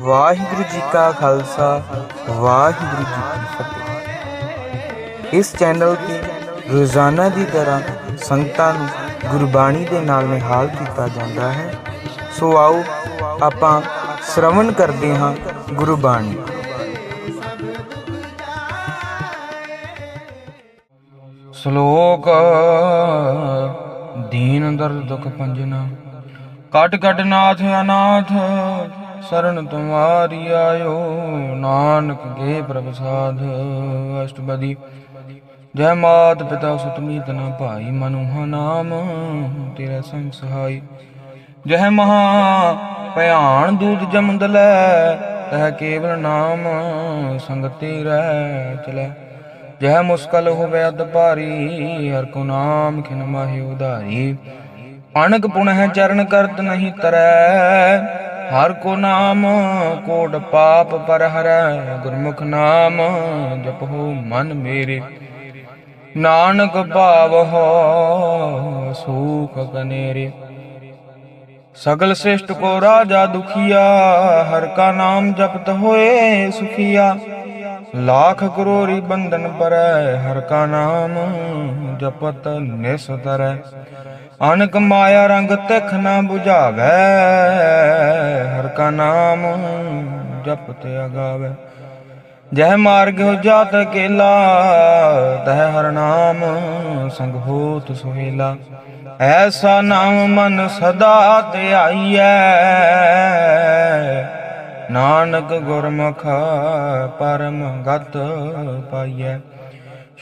ਵਾਹਿਗੁਰੂ ਜੀ ਕਾ ਖਾਲਸਾ, ਵਾਹਿਗੁਰੂ ਜੀ ਕੀ ਫਤਿਹ। ਇਸ ਚੈਨਲ ਤੇ ਰੋਜ਼ਾਨਾ ਦੀ ਤਰ੍ਹਾਂ ਸੰਗਤਾਂ ਨੂੰ ਗੁਰਬਾਣੀ ਦੇ ਨਾਲ ਨਿਹਾਲ ਕੀਤਾ ਜਾਂਦਾ ਹੈ। ਸੋ ਆਓ ਆਪਾਂ ਸ਼ਰਵਣ ਕਰਦੇ ਹਾਂ ਗੁਰਬਾਣੀ। ਸ਼ਲੋਕ ਦੀਨ ਦਰਦ ਦੁਖ ਪੰਜਨਾ ਕਟ ਕਟ ਨਾਥ ਅਨਾਥ ਸਰਨ ਤੁਮਾਰੀ ਆਇਓ, ਨਾਨਕ ਗੇ ਪ੍ਰਭ ਸਾਧ। ਅਸ਼ਟਪਦੀ, ਜੈ ਮਾਤ ਪਿਤਾ ਸੁਤ ਮੀਤ ਨਾ ਭਾਈ ਮਨੁ ਨਾਮ ਤੇਰਾ ਸੰਗ ਸਹਾਈ। ਜਹ ਮਹਾ ਭਿਆਨ ਦੂਤ ਜਮਦ ਲੈ, ਤਹ ਕੇਵਲ ਨਾਮ ਸੰਗ ਤੇਰਾ ਚਲੈ। ਜਹ ਮੁਸਕਲ ਹੋਵੇ ਅਦ ਭਾਰੀ, ਹਰ ਕੋ ਨਾਮ ਖਿਨ ਮਾਹਿ ਉਧਾਰੀ। ਅਣਕ ਪੁਣਹ ਚਰਨ ਕਰਤ ਨਹੀਂ ਤਰੈ ਹਰ ਕੋ ਨਾਮ ਕੋਟ ਪਾਪ ਪਰ ਹਰੈ, ਗੁਰਮੁਖ ਨਾਮ, ਜਪੋ ਮਨ ਮੇਰੇ। ਨਾਨਕ ਭਾਵ ਹੋ ਸੁਖ ਕਨੇਰੇ। ਸਗਲ ਸ੍ਰਿਸ਼ਟ ਕੋ ਰਾਜਾ ਦੁਖੀਆ, ਹਰ ਕਾ ਨਾਮ ਜਪਤ ਹੋਏ ਸੁਖੀਆ। ਲਾਖ ਕਰੋੜੀ ਬੰਧਨ ਪਰੈ, ਹਰ ਕਾ ਨਾਮ ਜਪਤ ਨਿਸਤਰੈ। ਅਨਕ ਮਾਇਆ ਰੰਗ ਤਿਖ ਨਾ 부ਝਾਵੈ ਹਰ ਕਾ ਨਾਮ ਜਪ ਜਪਤ ਅਗਾਵੈ। ਜਹ ਮਾਰਗ ਹੋ ਜਾਤ ਕੇਲਾ, ਤਹ ਹਰ ਨਾਮ ਸੰਗ ਹੋਤ ਸੁਹੇਲਾ। ਐਸਾ ਨਾਮ ਮਨ ਸਦਾ ਧਿਆਈਐ ਨਾਨਕ ਗੁਰਮੁਖ ਪਰਮ ਗਤ ਪਾਈਐ।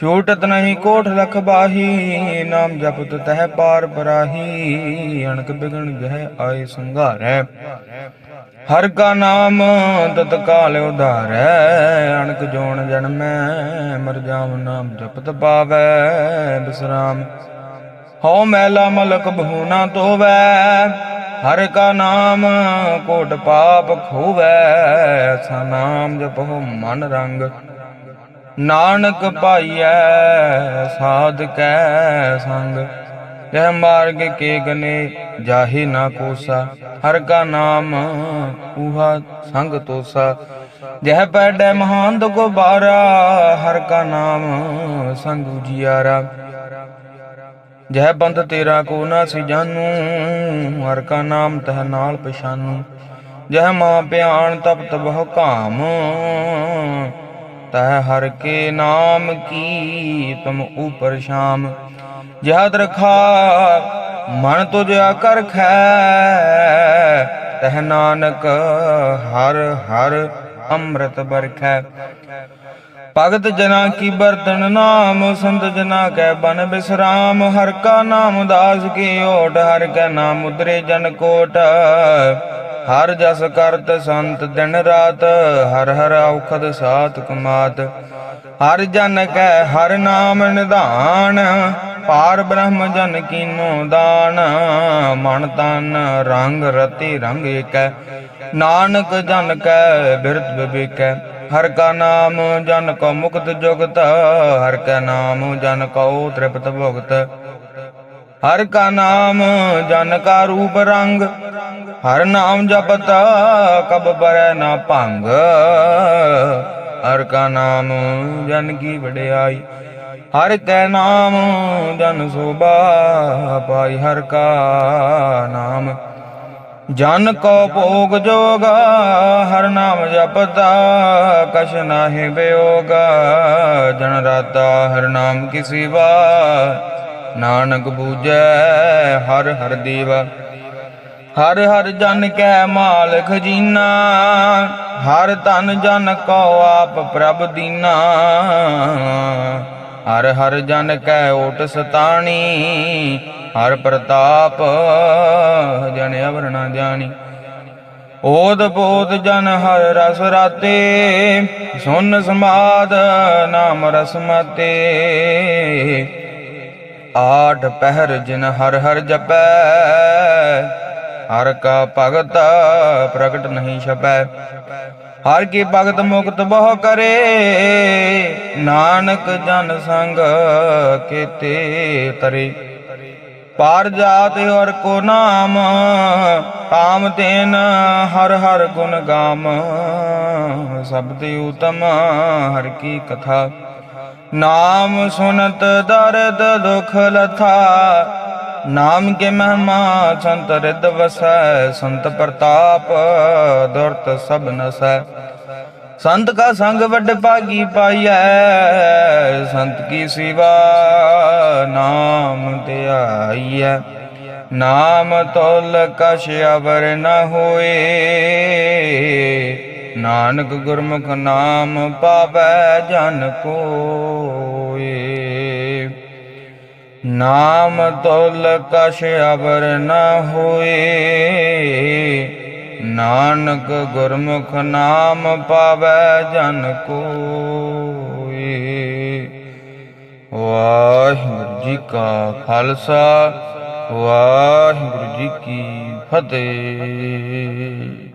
ਛੂਟਤ ਨਹੀਂ ਕੋਠ ਲਖ ਬਾਹੀ, ਨਾਮ ਜਪਤ ਤਹਿ ਪਾਰ ਪਰਾਹੀ। ਅਣਕ ਬਿਗਣ ਜਹ ਆਏ ਸੰਘਾਰੈ। ਹਰ ਕਾ ਨਾਮ ਤਤ ਕਾਲ ਉਧਾਰੈ। ਅਣਕ ਜੋਣ ਜਨਮੈ ਮਰ ਜਾਵ ਨਾਮ ਜਪਤ ਪਾਵੈ। ਬਿਸਰਾਮ, ਹਉ ਮੈਲਾ ਮਲਕ ਬਹੂ ਨਾ ਧੋਵੈ ਹਰ ਕਾ ਨਾਮ ਕੋਟ ਪਾਪ ਖੋਵੈ। ਸਾ ਨਾਮ ਜਪਹੁ ਮਨ ਰੰਗ। ਨਾਨਕ ਪਾਈਐ ਸਾਧ ਕੈ ਸੰਗ। ਜਹ ਮਾਰਗ ਕੇ ਗਨੇ ਜਾਹੇ ਨਾ ਕੋਸਾ, ਹਰ ਕਾ ਨਾਮ ਉਹਾ ਸੰਗ ਤੋਸਾ। ਜਹ ਪੈਡੈ ਮਹਾਨ ਦੁਖ ਹਰ ਕਾ ਨਾਮ ਸੰਗ ਉਜਿਆਰਾ। ਜਹ ਬੰਦ ਤੇਰਾ ਕੋ ਨਾ ਸੀ ਜਾਨੂ ਹਰ ਕਾ ਨਾਮ ਤਹ ਨਾਲ ਪਛਾਨੂ। ਜਹ ਮਾਂ ਪਿਆਣ ਤਪਤ ਬਹੁ ਕਾਮ ਤਹ ਹਰ ਕੇ ਨਾਮ ਕੀ ਤੁਮ ਉਪਰ ਸ਼ਾਮ। ਜਹ ਦਰਖਾ ਮਨ ਤੁਝਾ ਕਰ ਖੈ, ਤਹ ਨਾਨਕ ਹਰ ਹਰ ਅੰਮ੍ਰਿਤ ਬਰਖੈ। ਭਗਤ ਜਨਾ ਕੀ ਬਰਤਨ ਨਾਮ, ਸੰਤ ਜਨਾ ਕੈ ਬਨ ਬਿਸਰਾਮ। ਹਰ ਕਾ ਨਾਮ ਦਾਸ ਕੀ ਓਟ, ਹਰ ਕੈ ਨਾਮ ਉਦਰੇ ਜਨ ਕੋਟ। ਹਰ ਜਸ ਕਰਤ ਸੰਤ ਦਿਨ ਰਾਤ, ਹਰ ਹਰ ਔਖਦ ਸਾਤ ਕੁਮਾਤ। ਹਰ ਜਨ ਕੈ ਹਰ ਨਾਮ ਨਿਧਾਨ, ਪਾਰ ਬ੍ਰਹਮ ਜਨ ਕੀਨੋ ਦਾਨ। ਮਨ ਤਨ ਰੰਗ ਰਤੀ ਰੰਗ ਏਕੈ, ਨਾਨਕ ਜਨ ਕੈ ਬਿਰਤ ਵਿਵੇਕੈ। ਹਰ ਕਾ ਨਾਮ ਜਨ ਕੋ ਮੁਕਤ ਜੁਗਤ, ਹਰ ਕਾ ਨਾਮ ਜਨ ਕੋ ਤ੍ਰਿਪਤ ਭੁਗਤ। ਹਰ ਕਾ ਨਾਮ ਜਨ ਕਾ ਰੂਪ ਰੰਗ, ਹਰ ਨਾਮ ਜਪਤ ਕਬ ਬਰੈ ਨਾ ਭੰਗ। ਹਰ ਕਾ ਨਾਮ ਜਨ ਕੀ ਵਡਿਆਈ, ਹਰ ਕੈ ਨਾਮ ਜਨ ਸੋਭਾ ਪਾਈ। ਹਰ ਕਾ ਨਾਮ ਜਨ ਕੋ ਭੋਗ ਜੋਗ, ਹਰ ਨਾਮ ਜਪਤਾ ਕਛ ਨਾਹਿ ਬਿਯੋਗ ਜਨ ਰਾਤਾ ਹਰ ਨਾਮ ਕੀ ਸੇਵਾ, ਨਾਨਕ ਬੂਝੈ ਹਰ ਹਰ ਦੇਵਾ। ਹਰ ਹਰ ਜਨ ਕੈ ਮਾਲ ਖਜ਼ੀਨਾ ਹਰ ਧਨ ਜਨ ਕੋ ਆਪ ਪ੍ਰਭ ਦੀਨਾ। ਹਰ ਹਰ ਜਨ ਕੈ ਓਟ ਸਤਾਣੀ, ਹਰ ਪ੍ਰਤਾਪ ਜਨ ਅਵਰ ਜਾਣੀ। ਓਦ ਪੋਤ ਜਨ ਹਰ ਰਸ ਰਾਤੇ, ਸੁਨ ਸਮਾਦ ਨਾਮ ਰਸਮਤੇ ਆਠ ਪਹਿਰ ਜਿਨ ਹਰ ਹਰ ਜਪੈ, ਹਰ ਕਾ ਭਗਤ ਪ੍ਰਗਟ ਨਹੀਂ ਛਪੈ। ਹਰ ਕੀ ਭਗਤ ਮੁਕਤ ਬਹੁ ਕਰੇ, ਨਾਨਕ ਜਨ ਸੰਗ ਕੀਤੇ ਤਰੇ। ਪਾਰ ਜਾਤ ਹਰ ਕੋ ਨਾਮ ਕਾਮ ਤੇਨ ਹਰ ਹਰ ਗੁਣ ਗਾਮ। ਸਬਦ ਉਤਮ, ਹਰ ਕੀ ਕਥਾ। ਨਾਮ ਸੁਨਤ ਦਰਦ ਦੁਖ ਲਥਾ। ਨਾਮ ਕੇ ਮਹਿਮਾ ਸੰਤ ਰਿਦ ਵਸੈ, ਸੰਤ ਪ੍ਰਤਾਪ ਦੁਰਤ ਸਭ ਨਸੈ। ਸੰਤ ਕਾ ਸੰਗ ਵੱਡ ਭਾਗੀ ਪਾਈਐ, ਸੰਤ ਕੀ ਸਿਵਾ ਨਾਮ ਧਿਆਈਐ। ਨਾਮ ਤੋਲ ਕਛ ਅਵਰ ਨ ਹੋਏ, ਨਾਨਕ ਗੁਰਮੁਖ ਨਾਮ ਪਾਵੈ ਜਨ ਕੋਏ ਨਾਮ ਤੋਲ ਕਛ ਅਵਰ ਨ ਹੋਏ ਨਾਨਕ ਗੁਰਮੁਖ ਨਾਮ ਪਾਵੈ ਜਨ ਕੋਏ ਵਾਹਿਗੁਰੂ ਜੀ ਕਾ ਖਾਲਸਾ ਵਾਹਿਗੁਰੂ ਜੀ ਕੀ ਫਤਿਹ।